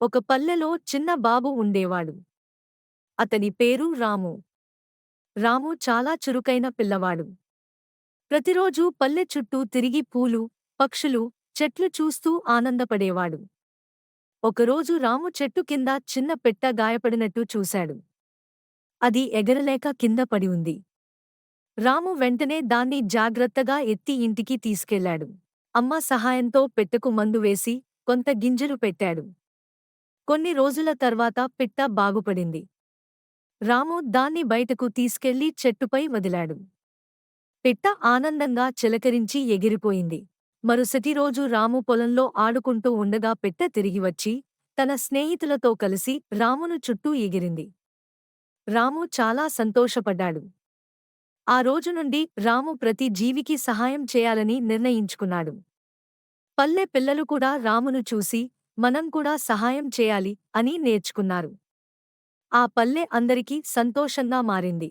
ఒక పల్లెలో చిన్న బాబు ఉండేవాడు. అతని పేరు రాము. రాము చాలా చురుకైన పిల్లవాడు. ప్రతిరోజూ పల్లె చుట్టూ తిరిగి పూలు పక్షులు చెట్లు చూస్తూ ఆనందపడేవాడు. ఒకరోజు రాము చెట్టు కింద చిన్న పెట్ట గాయపడినట్టు చూశాడు. అది ఎగరలేక కింద పడి ఉంది. రాము వెంటనే దాన్ని జాగ్రత్తగా ఎత్తి ఇంటికి తీసుకెళ్ళాడు అమ్మ సహాయంతో పెట్టకు మందు వేసి కొంత గింజలు పెట్టాడు. కొన్ని రోజుల తర్వాత పిట్ట బాగుపడింది. రాము దాన్ని బయటకు తీసుకెళ్ళి చెట్టుపై వదిలాడు. పిట్ట ఆనందంగా చిలకరించి ఎగిరిపోయింది. మరుసటి రోజు రాము పొలంలో ఆడుకుంటూ ఉండగా పిట్ట తిరిగి వచ్చి తన స్నేహితులతో కలిసి రామును చుట్టూ ఎగిరింది. రాము చాలా సంతోషపడ్డాడు. ఆ రోజు నుండి రాము ప్రతి జీవికి సహాయం చేయాలని నిర్ణయించుకున్నాడు. పల్లె పిల్లలు కూడా రామును చూసి మనం కూడా సహాయం చేయాలి అని నేర్చుకున్నారు. ఆ పల్లె అందరికీ సంతోషంగా మారింది.